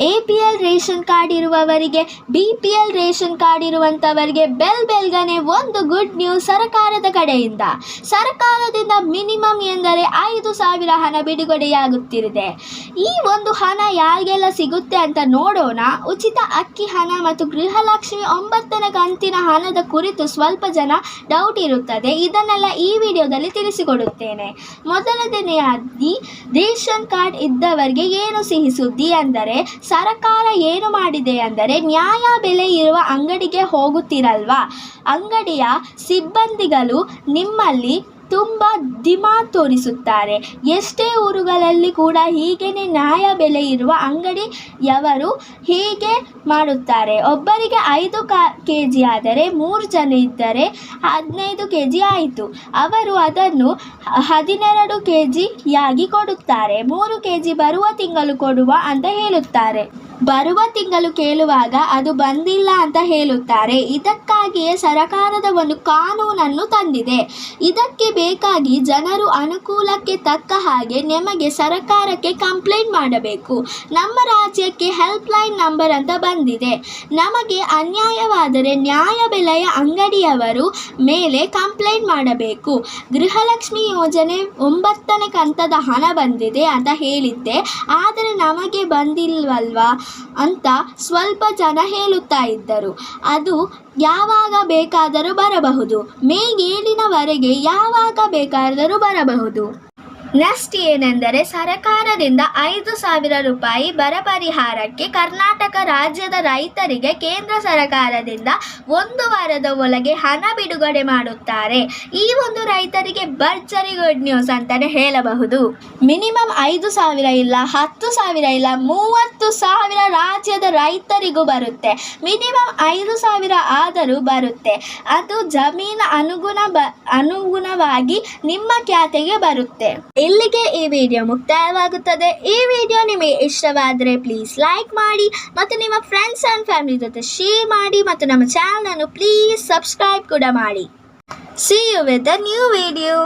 A P L ration card ಇರುವವರಿಗೆ B P L ration card ಇರುವಂಥವರಿಗೆ ಬೆಲ್ ಬೆಲ್ಗನೆ ಒಂದು ಗುಡ್ ನ್ಯೂಸ್ ಸರ್ಕಾರದ ಕಡೆಯಿಂದ. ಸರ್ಕಾರದಿಂದ ಮಿನಿಮಮ್ ಎಂದರೆ ಐದು ಸಾವಿರ ಹಣ ಬಿಡುಗಡೆಯಾಗುತ್ತಿದೆ. ಈ ಒಂದು ಹಣ ಯಾರಿಗೆಲ್ಲ ಸಿಗುತ್ತೆ ಅಂತ ನೋಡೋಣ. ಉಚಿತ ಅಕ್ಕಿ ಹಣ ಮತ್ತು ಗೃಹಲಕ್ಷ್ಮಿ ಒಂಬತ್ತನೇ ಕಂತಿನ ಹಣದ ಕುರಿತು ಸ್ವಲ್ಪ ಜನ ಡೌಟ್ ಇರುತ್ತದೆ. ಇದನ್ನೆಲ್ಲ ಈ ವಿಡಿಯೋದಲ್ಲಿ ತಿಳಿಸಿಕೊಡುತ್ತೇನೆ. ಮೊದಲನೆಯಾಗಿ ರೇಷನ್ ಕಾರ್ಡ್ ಇದ್ದವರಿಗೆ ಏನು ಸಿಹಿ ಸುದ್ದಿ ಅಂದರೆ ಸರ್ಕಾರ ಏನು ಮಾಡಿದೆ ಅಂದರೆ ನ್ಯಾಯ ಬೆಲೆ ಇರುವ ಅಂಗಡಿಗೆ ಹೋಗುತ್ತಿರಲ್ವಾ? ಅಂಗಡಿಯ ಸಿಬ್ಬಂದಿಗಳು ನಿಮ್ಮಲ್ಲಿ ತುಂಬ ದಿಮಾ ತೋರಿಸುತ್ತಾರೆ. ಎಷ್ಟೇ ಊರುಗಳಲ್ಲಿ ಕೂಡ ಹೀಗೇನೆ ನ್ಯಾಯ ಬೆಲೆ ಇರುವ ಅಂಗಡಿಯವರು ಹೀಗೆ ಮಾಡುತ್ತಾರೆ. ಒಬ್ಬರಿಗೆ ಐದು ಕ ಕೆ ಜಿ ಆದರೆ ಮೂರು ಜನ ಇದ್ದರೆ ಹದಿನೈದು ಕೆ ಜಿ ಆಯಿತು. ಅವರು ಅದನ್ನು ಹದಿನೆರಡು ಕೆ ಜಿಯಾಗಿ ಕೊಡುತ್ತಾರೆ. ಮೂರು ಕೆ ಜಿ ಬರುವ ತಿಂಗಳು ಕೊಡುವ ಅಂತ ಹೇಳುತ್ತಾರೆ. ಬರುವ ತಿಂಗಳು ಕೇಳುವಾಗ ಅದು ಬಂದಿಲ್ಲ ಅಂತ ಹೇಳುತ್ತಾರೆ. ಇದಕ್ಕಾಗಿಯೇ ಸರಕಾರದ ಒಂದು ಕಾನೂನನ್ನು ತಂದಿದೆ. ಇದಕ್ಕೆ ಬೇಕಾಗಿ ಜನರು ಅನುಕೂಲಕ್ಕೆ ತಕ್ಕ ಹಾಗೆ ನಿಮಗೆ ಸರಕಾರಕ್ಕೆ ಕಂಪ್ಲೇಂಟ್ ಮಾಡಬೇಕು. ನಮ್ಮ ರಾಜ್ಯಕ್ಕೆ ಹೆಲ್ಪ್ಲೈನ್ ನಂಬರ್ ಅಂತ ಬಂದಿದೆ. ನಮಗೆ ಅನ್ಯಾಯವಾದರೆ ನ್ಯಾಯ ಬೆಲೆಯ ಅಂಗಡಿಯವರು ಮೇಲೆ ಕಂಪ್ಲೇಂಟ್ ಮಾಡಬೇಕು. ಗೃಹಲಕ್ಷ್ಮಿ ಯೋಜನೆ ಒಂಬತ್ತನೇ ಕಂತದ ಹಣ ಬಂದಿದೆ ಅಂತ ಹೇಳಿದ್ದೆ. ಆದರೆ ನಮಗೆ ಬಂದಿಲ್ವಲ್ವಾ? ಅಂತ ಸ್ವಲ್ಪ ಜನ ಹೇಳುತ್ತಾ ಇದ್ದರು. ಅದು ಯಾವಾಗ ಬೇಕಾದರೂ ಬರಬಹುದು. ಮೇ ಏಳಿನವರೆಗೆ ಯಾವಾಗ ಬೇಕಾದರೂ ಬರಬಹುದು. ನೆಕ್ಸ್ಟ್ ಏನೆಂದರೆ ಸರಕಾರದಿಂದ ಐದು ಸಾವಿರ ರೂಪಾಯಿ ಬರ ಪರಿಹಾರಕ್ಕೆ ಕರ್ನಾಟಕ ರಾಜ್ಯದ ರೈತರಿಗೆ ಕೇಂದ್ರ ಸರಕಾರದಿಂದ ಒಂದು ವಾರದ ಒಳಗೆ ಹಣ ಬಿಡುಗಡೆ ಮಾಡುತ್ತಾರೆ. ಈ ಒಂದು ರೈತರಿಗೆ ಭರ್ಜರಿ ಗುಡ್ ನ್ಯೂಸ್ ಅಂತಲೇ ಹೇಳಬಹುದು. ಮಿನಿಮಮ್ ಐದು ಸಾವಿರ ಇಲ್ಲ, ಹತ್ತು ಸಾವಿರ ಇಲ್ಲ, ಮೂವತ್ತು ಸಾವಿರ ರಾಜ್ಯದ ರೈತರಿಗೂ ಬರುತ್ತೆ. ಮಿನಿಮಮ್ ಐದು ಸಾವಿರ ಆದರೂ ಬರುತ್ತೆ. ಅದು ಜಮೀನು ಅನುಗುಣ ಬ ಅನುಗುಣವಾಗಿ ನಿಮ್ಮ ಖ್ಯಾತೆಗೆ ಬರುತ್ತೆ. ಇಲ್ಲಿಗೆ ಈ ವಿಡಿಯೋ ಮುಕ್ತಾಯವಾಗುತ್ತದೆ. ಈ ವಿಡಿಯೋ ನಿಮಗೆ ಇಷ್ಟವಾದರೆ ಪ್ಲೀಸ್ ಲೈಕ್ ಮಾಡಿ ಮತ್ತು ನಿಮ್ಮ ಫ್ರೆಂಡ್ಸ್ ಆ್ಯಂಡ್ ಫ್ಯಾಮಿಲಿ ಜೊತೆ ಶೇರ್ ಮಾಡಿ ಮತ್ತು ನಮ್ಮ ಚಾನಲನ್ನು ಪ್ಲೀಸ್ ಸಬ್ಸ್ಕ್ರೈಬ್ ಕೂಡ ಮಾಡಿ. See you with a new video